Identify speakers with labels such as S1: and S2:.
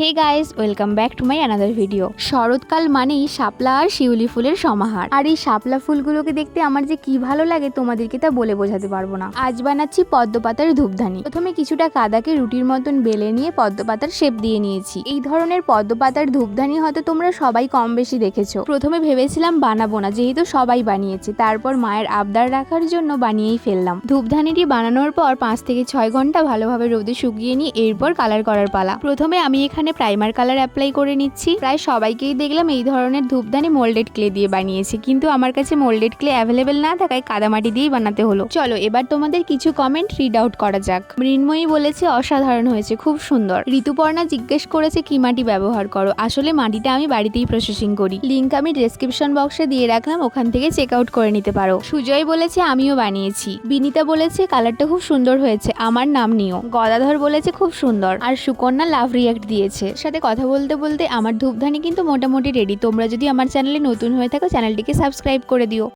S1: Hey guys welcome back to my another video শরৎকাল মানেই শাপলা আর শিউলি ফুলের সমাহার। আর এই শাপলা ফুলগুলোকে দেখতে আমার যে কি ভালো লাগে তোমাদেরকে তা বলে বোঝাতে পারব না। আজ বানাচ্ছি পদ্ম পাতার ধূপধানি। প্রথমে কিছুটা কাদাকে রুটির মতন বেলে নিয়ে পদ্ম পাতার শেপ দিয়ে নিয়েছি। এই ধরনের পদ্ম পাতার ধূপধানি হয়তো তোমরা সবাই কম বেশি দেখেছ। প্রথমে ভেবেছিলাম বানাবো না, যেহেতু সবাই বানিয়েছে। তারপর মায়ের আবদার রাখার জন্য বানিয়েই ফেললাম। ধূপধানিটি বানানোর পর পাঁচ থেকে ছয় ঘণ্টা ভালোভাবে রোদে শুকিয়ে নিয়ে এরপর কালার করার পালা। প্রথমে আমি এখানে প্রাইমার কালার অ্যাপ্লাই করে নিচ্ছি। প্রায় সবাইকেই দেখলাম এই ধরনের ধূপধানি মোল্ডেড ক্লে দিয়ে বানিয়েছে। কিন্তু আমার কাছে মোল্ডেড ক্লে অ্যাভেলেবেল না থাকায় কাদামাটি দিয়েই বানাতে হলো। চলো, এবার তোমাদের কিছু কমেন্ট রিড আউট করা যাক। মৃন্ময়ী বলেছে, অসাধারণ হয়েছে, খুব সুন্দর। ঋতুপর্ণা জিজ্ঞেস করেছে, কি মাটি ব্যবহার করো? আসলে মাটিটা আমি বাড়িতেই প্রসেসিং করি। লিঙ্ক আমি ডেসক্রিপশন বক্সে দিয়ে রাখলাম, ওখান থেকে চেক আউট করে নিতে পারো। সুজয় বলেছে, আমিও বানিয়েছি। বিনিতা বলেছে কালারটা খুব সুন্দর হয়েছে, আমার নাম নিও। গদাধর বলেছে, খুব সুন্দর। আর সুকন্যা লাভ রিয়াক্ট দিয়েছে। সাথে কথা বলতে বলতে আমার ধূপধানি কিন্তু মোটামুটি রেডি তোমরা যদি আমার চ্যানেলে নতুন হয়ে থাকো চ্যানেলটিকে সাবস্ক্রাইব করে দিও।